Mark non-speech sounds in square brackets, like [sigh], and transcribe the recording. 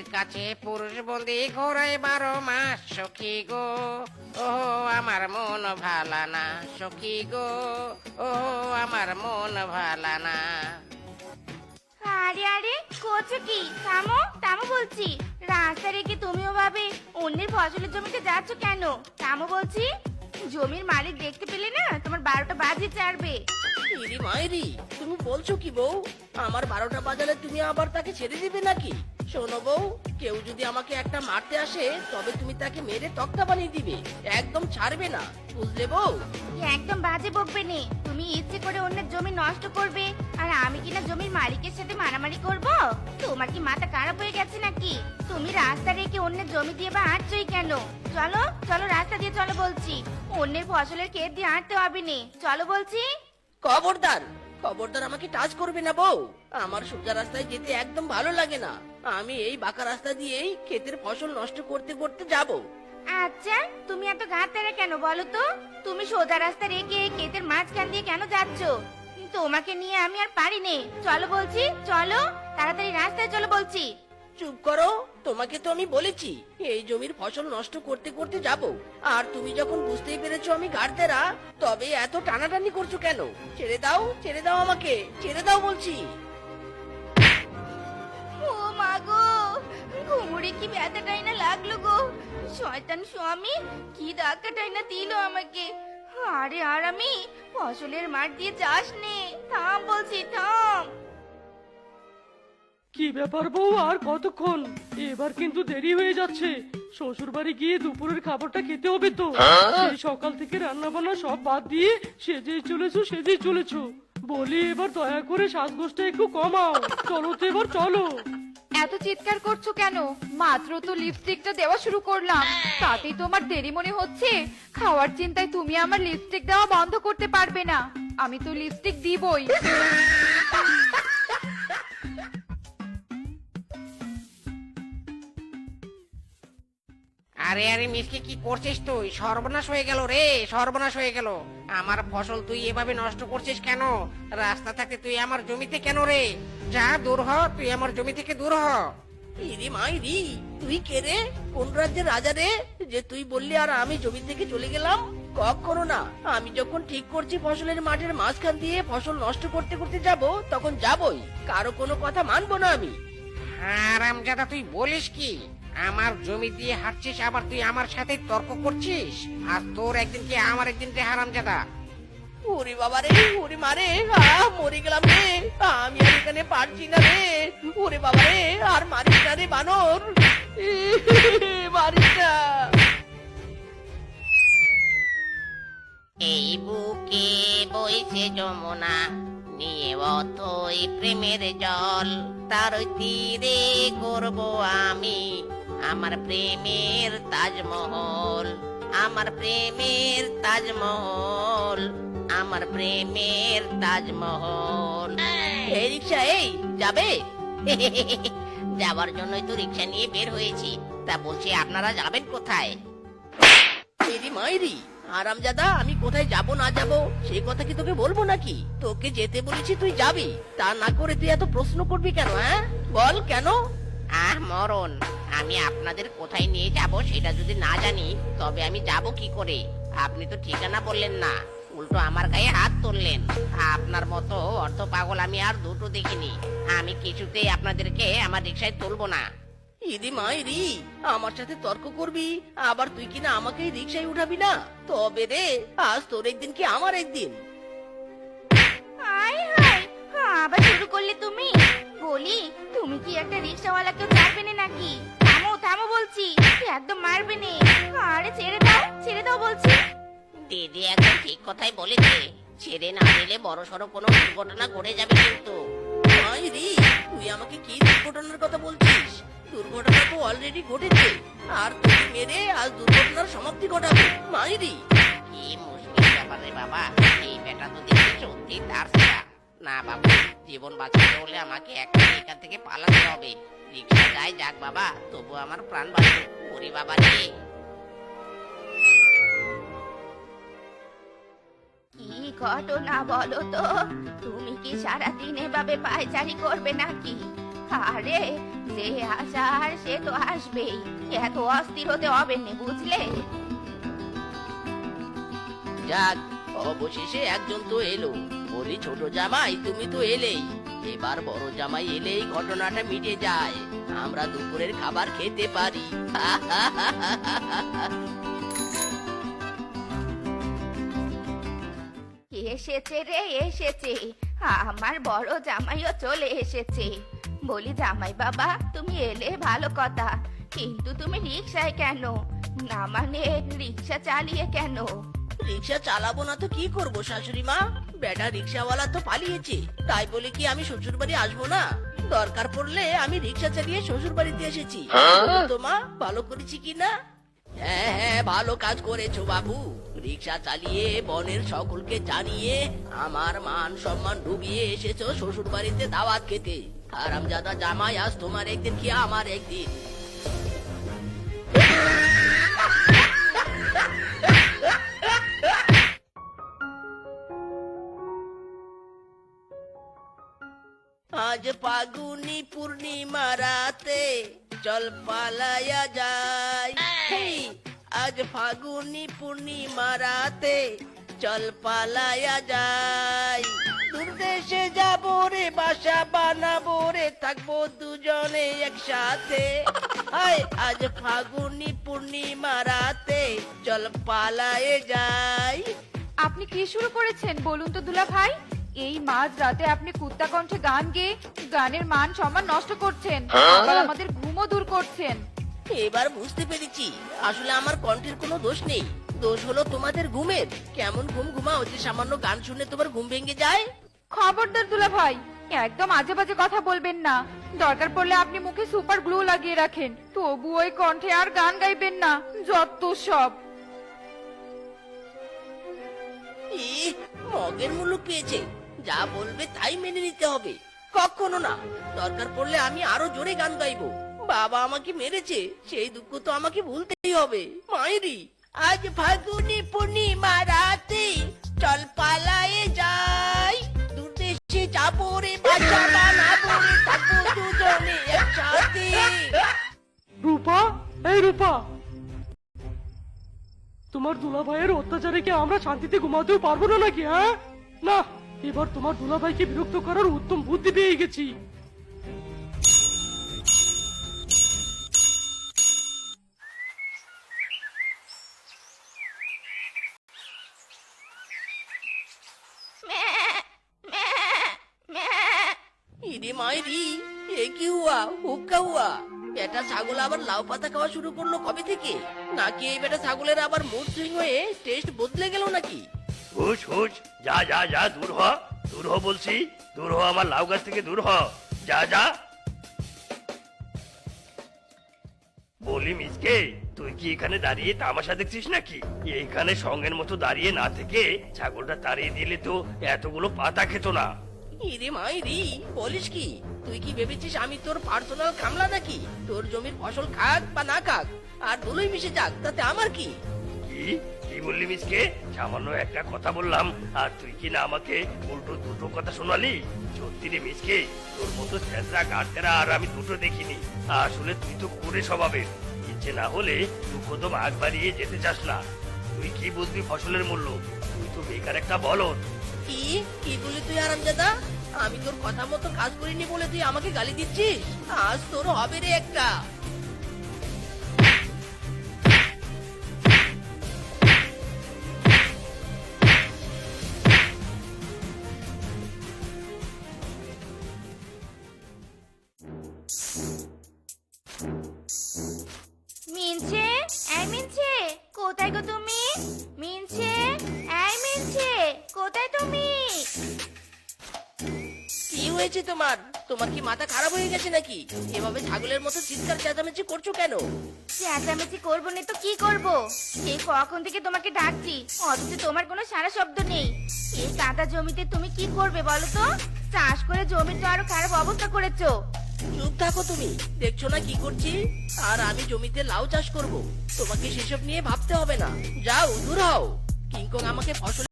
নারীর কাছে পুরুষ বন্দি ঘোরায় বারো মাস সখী গো। ও আমার মন ভালা না সখী গো। ও আমার মন ভালা না। আরে আরে করছ কি? থামো থামো বলছি। রাস্তা রেখে তুমিও ভাবে অন্যের ফসলের জমিতে যাচ্ছ কেন? থামো বলছি। জমির মালিক দেখতে পেলে না তোমার বারোটা বাজে চাড়বে। ইরি মাইরি তুমি বলছো কি বউ? আমার বারোটা বাজালে তুমি আবার তাকে ছেড়ে দিবে নাকি? শোনো বউ কেউ যদি আমাকে একটা মারতে আসে তবে তুমি তাকে মেরে তক্তা বানিয়ে দিবে। একদম ছাড়বে না বুঝলে বউ? একদম বাজে বকবে নে তুমি ইচ্ছে করে অন্যের জমি নষ্ট করবে আর আমি কিনা জমির মালিকের সাথে মারামারি করব? তোমার কি মাথা খারাপ হয়ে গেছে নাকি? তুমি রাস্তা রেখে অন্যের জমি দিয়ে বা হাঁটছই কেন? চলো চলো রাস্তা দিয়ে চলো বলছি। অন্যের ফসলের ক্ষেত দিয়ে হাঁটতে হবে নে। চলো বলছি। খবরদার খবরদার আমাকে টাচ করবে না বউ। আমার সোজা রাস্তায় যেতে একদম ভালো লাগে না। আমি এই বাঁকা রাস্তা দিয়েই ক্ষেতের ফসল নষ্ট করতে করতে যাব। আচ্ছা তুমি এত ঘাট তেরা কেন বলো তো? তুমি সোজা রাস্তা রেখে ক্ষেতের মাঝখান দিয়ে কেন যাচ্ছ? তোমাকে নিয়ে আমি আর পারি নে। চলো বলছি, চলো। তাড়াতাড়ি রাস্তায় চলো বলছি। চুপ করো, তোমাকে তো আমি বলেছি, এই জমির ফসল নষ্ট করতে করতে যাব। আর তুমি যখন বুঝতেই পেরেছ আমি গাড়তেরা তবে এত টানাটানি করছ কেন? ছেড়ে দাও ছেড়ে দাও আমাকে, ছেড়ে দাও বলছি। ও মা গো ঘুমুরে কি ব্যথাটাই না লাগল গো? শয়তান স্বামী, কি ধাক্কাটাই না দিল আমাকে? আরে আর আমি ফসলের মাঠ দিয়ে যাস নে থাম বলছি, থাম। কি ব্যাপার বউ, আর কতক্ষণ? এবার কিন্তু দেরি হয়ে যাচ্ছে। শ্বশুর বাড়ি গিয়ে দুপুরের খাবারটা খেতে হবে তো। সেই সকাল থেকে রান্না বান্না সব বাদ দিয়ে সেজেই চলেছো সেজেই চলেছো। বলি এবার দয়া করে শ্বাসগোষ্ঠটা একটু কমাও। চলো তো এবার, চলো। এত চিৎকার করছ কেন? মাত্র তো লিপস্টিকটা দেওয়া শুরু করলাম। তাতেই তোমার দেরি মনে হচ্ছে। খাওয়ার চিন্তায় তুমি আমার লিপস্টিক দেওয়া বন্ধ করতে পারবে না। আমি তো লিপস্টিক দিবই। আরে আরে মিসকে কি করছিস তুই? সর্বনাশ হয়ে গেল রে সর্বনাশ হয়ে গেল। আমার ফসল তুই এভাবে নষ্ট করছিস কেন? রাস্তা থাকতে তুই আমার জমিতে কেন রে? যা দূর হ তুই আমার জমি থেকে দূর হ। ইরি মাইরি তুই কে রে? কোন রাজ্যের রাজা রে? যে তুই বললি আর আমি জমি থেকে চলে গেলাম? কখনো না। আমি যখন ঠিক করছি ফসলের মাঠের মাঝখান দিয়ে ফসল নষ্ট করতে করতে যাব তখন যাবই। কারও কোনো কথা মানবো না আমি। হারামজাদা তুই বলিস কি? আমার জমি দিয়ে হাঁটছিস আবার তুই আমার সাথে তর্ক করছিস? আর তোর একদিন কি আমার একদিন রে হারামজাদা। ওরে বাবা রে ওরে মারে আহ মরে গেলাম রে। আমি আর এখানে পারছি না রে। ওরে বাবা রে আর মারিস না রে বানর। মারিস না। এই বুকে বইছে যমুনা নিয়ে অথই প্রেমের জল। তার তীরে করব আমি আমার প্রেমের তাজমহল আমার প্রেমের তাজমহল আমার প্রেমের তাজমহল। এই! রিক্সা এই যাবে? [laughs] যাওয়ার জন্যই তো রিক্সা নিয়ে বের হয়েছি। তা বলছি আপনারা যাবেন কোথায়? এরি মাইরি আরামজাদা আমি কোথায় যাব না যাব সেই কথা কি তোকে বলব নাকি? তোকে যেতে বলেছি তুই যাবি। তা না করে তুই এত প্রশ্ন করবি কেন হ্যাঁ? বল কেন? আহ মরণ। আমি আপনাদের কোথায় নিয়ে যাব সেটা যদি না জানি তবে আমি যাব কি করে? আপনি তো ঠিকানা বললেন না। উল্টো আমার গায়ে হাত তুললেন। আপনার মতো অর্থ পাগল আমি আর দুটো দেখিনি। আমি কিছুতেই আপনাদেরকে আমার রিক্সায় তুলবো না। ইদি মাইরি আমার সাথে তর্ক করবি? আবার তুই কিনা আমাকে রিক্সায় উঠাবি না? তবে রে আজ তোর একদিন কি আমার একদিন? আবার শুরু করলে তুমি? বলি তুমি কি একটা রিক্সাওয়ালাকে মারবে না নাকি? থামো থামো বলছি একদম মারবে না আরে ছেড়ে দাও ছেড়ে দাও বলছি। দিদি একদম ঠিক কথাই বলেছে। ছেড়ে না দিলে বড় সড়ো কোনো দুর্ঘটনা ঘটে যাবে কিন্তু। তুই আমাকে কি দুর্ঘটনার কথা বলছিস? দুর্ঘটনা তো অলরেডি ঘটেছে। আর তুই মেরে আজ দুর্ঘটনার সমাপ্তি ঘটাবে। মাইরি। কি মুশকিল ব্যাপার রে বাবা এই বেটা তো দেখছি সত্যি তার সেরা। না বাবা জীবন বাঁচাতে হলে আমাকে একটা এখান থেকে পালাতে হবে। রিক্সা যাই যাক বাবা তবু আমার প্রাণ বাঁচবে ওরে বাবা রে। কি ঘটনা বলো তো? তুমি কি সারাদিন এভাবে পায়চারি করবে নাকি? আরে যে আসার সে তো আসবেই। এত অস্থির হতে হবে না বুঝলে? যাক অবশেষে একজন তো এলো। বলি, ছোট জামাই, তুমি তো এলেই। এবার বড় জামাই এলেই ঘটনাটা মিটে যায়। আমরা দুপুরের খাবার খেতে পারি। এসেছে রে, এসেছে। আমার বড় জামাইও চলে এসেছে। বলি, জামাই বাবা, তুমি এলে ভালো কথা। কিন্তু তুমি রিক্সায় কেন? না মানে রিক্সা চালিয়ে কেন? রিক্সা চালাবো না তো কি করব শাশুড়ি মা? বেটা রিক্সাওয়ালা তো পালিয়েছে তাই বলে কি আমি শ্বশুর বাড়ি আসব না? দরকার পড়লে আমি রিক্সা চালিয়ে শ্বশুর বাড়িতে এসেছি তো মা ভালো করেছি কি না? হ্যাঁ হ্যাঁ ভালো কাজ করেছ বাবু। রিক্সা চালিয়ে বনের সকলকে জানিয়ে আমার মান সম্মান ডুবিয়ে এসেছ শ্বশুর বাড়িতে দাওয়াত খেতে। আরামজাদা জামাই আজ তোমার একদিন কি আমার একদিন? আজ ফাগুনি পূর্ণিমা রাতে চল পালায়া যাই আজ ফাগুনি পূর্ণিমা রাতে চল পালায়া যাই দূরদেশে যাব রে বাসা বানাবো রে থাকব দুজনে একসাথে। হায় আজ ফাগুনি পূর্ণিমা রাতে চল পালায়ে যাই আপনি কি শুরু করেছেন? বলুন তো দুলা ভাই এই মাঝ রাতে আপনি কুত্তা কণ্ঠে গান গেয়ে গানের মান সম্মান নষ্ট করছেন। আবার আমাদের ঘুমও দূর করছেন। এবার বুঝতে পেরেছি। আসলে আমার কণ্ঠের কোনো দোষ নেই। দোষ হলো তোমাদের ঘুমের। কেমন ঘুম ঘুমাও যে সামান্য গান শুনে তোমার ঘুম ভেঙে যায়? খবরদার দুলা ভাই একদম আজে বাজে কথা বলবেন না। দরকার পড়লে আপনি মুখে সুপার গ্লু লাগিয়ে রাখেন। তবু ওই কণ্ঠে আর গান গাইবেন না যত সব। ই মগের মূল্য পেয়েছে। যা বলবে তাই মেনে নিতে হবে। কখনো না। দরকার পড়লে আমি আরও জোরে গান গাইবো। বাবা আমাকে মেরেছে, সেই দুঃখ তো আমাকে ভুলতেই হবে। মায়েরি আজ ফাগুনি পূর্ণিমা রাতে চল পালায়ে যাই। দূর দেশে যাব রে বাচ্চা বানাবো দুজনে একসাথে। রূপা, এই রূপা। তোমার দুলা ভাইয়ের অত্যাচারে কি আমরা শান্তিতে ঘুমাতেও পারব না নাকি হ্যাঁ? না। এবার তোমার দুলা ভাইকে বিরক্ত করার উত্তম বুদ্ধি পেয়ে গেছি। ইরে মাইরি, এ কি হুয়া? হুক্কা হুয়া। বেটা ছাগল আবার লাউ পাতা খাওয়া শুরু করল কবে থেকে? নাকি এই বেটা ছাগলের আবার মুড সুইং হয়ে টেস্ট বদলে গেল নাকি? যা যা যা দূর হ। দূর হ বলছি। দূর হ আমার লাউ গাছ থেকে দূর হ। যা যা। বলি মিসকে তুই কি এখানে দাঁড়িয়ে তামাশা দেখছিস নাকি? এইখানে সঙ্গের মতো দাঁড়িয়ে না থেকে ছাগলটা তাড়িয়ে দিলে তো এতগুলো পাতা খেত না। ইরে বলিস কি? তুই কি ভেবেছিস আমি তোর পার্সোনাল কামলা নাকি? তোর জমির ফসল খাক বা না খাক আর দোলই মিশে যাক তাতে আমার কি? কি বললি মিসকে? সামান্য একটা কথা বললাম। আর তুই কি না আমাকে উল্টো দুটো কথা শোনালি? সত্যি রে মিসকে, তোর মতো ছেঁচড়া গাড়তেরা আর আমি দুটো দেখিনি। আসলে তুই তো করে স্বভাবের। ইচ্ছে না হলে দু কদম আগ বাড়িয়ে যেতে চাস না। তুই কি বুঝবি ফসলের মূল্য? তুই তো বেকার একটা বলদ। কি? কি বলি তুই, আরামজাদা? আমি তোর কথা মতো কাজ করিনি বলে তুই আমাকে গালি দিচ্ছিস? আজ তোর হবে রে একটা। কোথায় গো তুমি? মিনছে? এই মিনছে কোথায় তুমি? কি হয়েছে তোমার? তোমার কি মাথা খারাপ হয়ে গেছে নাকি? এভাবে ছাগলের মতো চিৎকার চেঁচামেচি করছ কেন? চেঁচামেচি করব না তো কি করব? এই কখন থেকে তোমাকে ডাকছি? অথচ তোমার কোনো সারা শব্দ নেই। এই কাদা জমিতে তুমি কি করবে বলো তো? চাষ করে জমির তো আরও খারাপ অবস্থা করেছ। চুপ থাকো তুমি। দেখছ না কি করছি? আর আমি জমিতে লাউ চাষ করব। তোমাকে সেসব নিয়ে ভাবতে হবে না। যাও, দূর হও। কিংকং আমাকে ফসল